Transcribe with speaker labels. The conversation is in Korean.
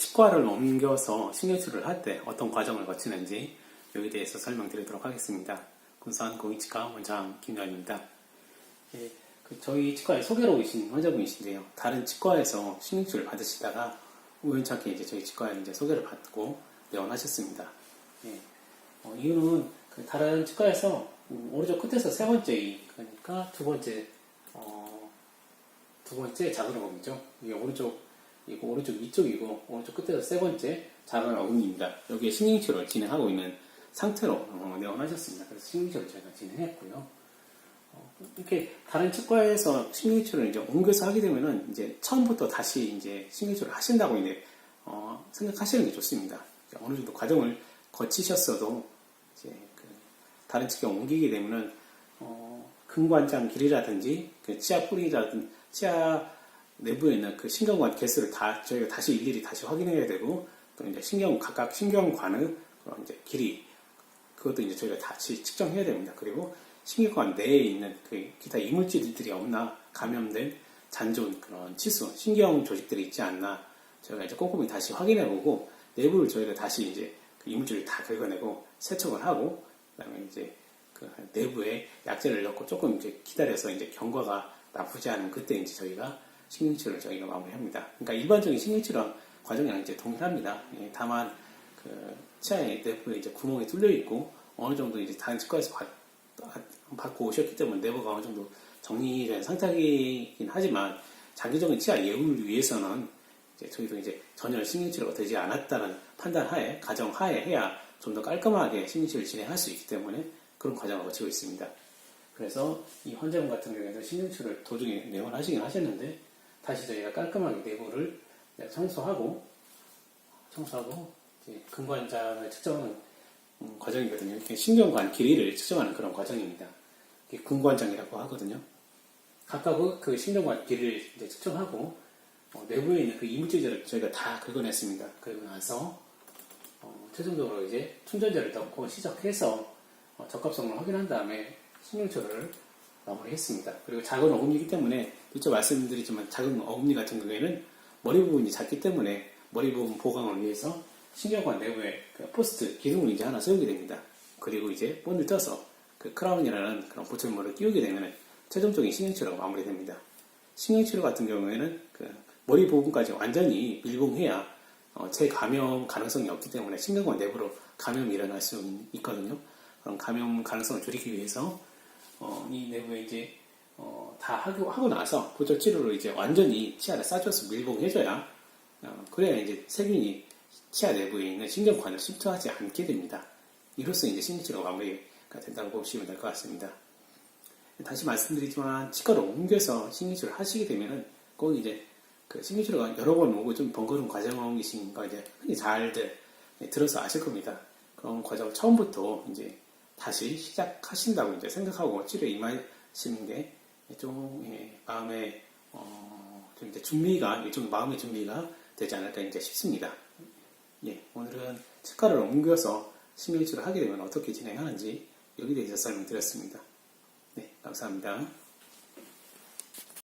Speaker 1: 치과를 옮겨서 신경치료를 할 때 어떤 과정을 거치는지 여기에 대해서 설명드리도록 하겠습니다. 군산 공익치과 원장 김연입니다. 예, 그 저희 치과에 소개로 오신 환자분이신데요. 다른 치과에서 신경치료를 받으시다가 우연찮게 이제 저희 치과에 이제 소개를 받고 내원하셨습니다. 예, 어, 이유는 그 다른 치과에서 음, 오른쪽 끝에서 세 번째 이 그러니까 두 번째 어, 두 번째 작은 어금니죠. 이게 오른쪽 이거 오른쪽 위쪽이고 오른쪽 끝에서 세 번째 작은 어금니입니다. 여기에 신경치료를 진행하고 있는 상태로 어, 내원하셨습니다. 그래서 신경치료를 저희가 진행했고요. 어, 이렇게 다른 치과에서 신경치료를 이제 옮겨서 하게 되면은 이제 처음부터 다시 이제 신경치료를 하신다고 이제 어, 생각하시는 게 좋습니다. 어느 정도 과정을 거치셨어도 이제 그 다른 치과 옮기게 되면은 어, 근관장 길이라든지 그 치아 뿌리라든지 치아 내부에 있는 그 신경관 개수를 다 저희가 다시 일일이 다시 확인해야 되고 또 이제 신경 각각 신경관의 그런 이제 길이 그것도 이제 저희가 다시 측정해야 됩니다. 그리고 신경관 내에 있는 그 기타 이물질들이 없나 감염된 잔존 그런 치수 신경 조직들이 있지 않나 저희가 이제 꼼꼼히 다시 확인해보고 내부를 저희가 다시 이제 그 이물질을 다 긁어내고 세척을 하고 그다음에 이제 그 내부에 약재를 넣고 조금 이제 기다려서 이제 경과가 나쁘지 않은 그때 이제 저희가 신경치료를 저희가 마무리합니다. 그러니까 일반적인 신경치료 과정이랑 이제 동일합니다. 예, 다만 그 치아의 내부에 이제 구멍이 뚫려 있고 어느 정도 이제 다른 치과에서 받, 받고 오셨기 때문에 내부가 어느 정도 정리된 상태이긴 하지만 장기적인 치아 예우를 위해서는 이제 저희도 이제 전혀 신경치료가 되지 않았다는 판단하에 가정하에 해야 좀 더 깔끔하게 신경치료를 진행할 수 있기 때문에 그런 과정을 거치고 있습니다. 그래서 이 환자분 같은 경우에는 신경치료를 도중에 내원하시긴 하셨는데 다시 저희가 깔끔하게 내부를 청소하고 청소하고 근관장을 측정하는 음, 과정이거든요. 이렇게 신경관 길이를 측정하는 그런 과정입니다. 이게 근관장이라고 하거든요. 각각 그 신경관 길이를 이제 측정하고 어, 내부에 있는 그 이물질들을 저희가 다 긁어냈습니다. 그리고 나서 어, 최종적으로 이제 충전재를 넣고 시작해서 어, 적합성을 확인한 다음에 신경초를 마무리했습니다. 그리고 작은 어금니이기 때문에 이쪽 말씀드리지만 작은 어금니 같은 경우에는 머리 부분이 작기 때문에 머리 부분 보강을 위해서 신경관 내부에 그 포스트 기둥을 이제 하나 세우게 됩니다. 그리고 이제 본을 떠서 그 크라운이라는 그런 보철물을 끼우게 되면 최종적인 신경치료가 마무리됩니다. 신경치료 같은 경우에는 그 머리 부분까지 완전히 밀봉해야 어, 재감염 가능성이 없기 때문에 신경관 내부로 감염이 일어날 수 있거든요. 그런 감염 가능성을 줄이기 위해서 어, 이 내부에 이제 어, 다 하고, 하고 나서 보철 치료를 이제 완전히 치아를 싸줘서 밀봉해줘야 어, 그래야 이제 세균이 치아 내부에 있는 신경관을 침투하지 않게 됩니다. 이로써 이제 신경치료가 마무리가 된다고 보시면 될 것 같습니다. 다시 말씀드리지만 치과를 옮겨서 신경치료를 하시게 되면은 꼭 이제 그 신경치료가 여러 번 오고 좀 번거로운 과정이신 거 이제 흔히 잘들 들어서 아실 겁니다. 그런 과정을 처음부터 이제 다시 시작하신다고 이제 생각하고 치료에 임하시는 게좀 마음의 어, 좀 이제 준비가 좀 마음의 준비가 되지 않을까 이제 싶습니다. 예, 오늘은 치과를 옮겨서 신경치료를 하게 되면 어떻게 진행하는지 여기 대해서 설명드렸습니다. 네, 감사합니다.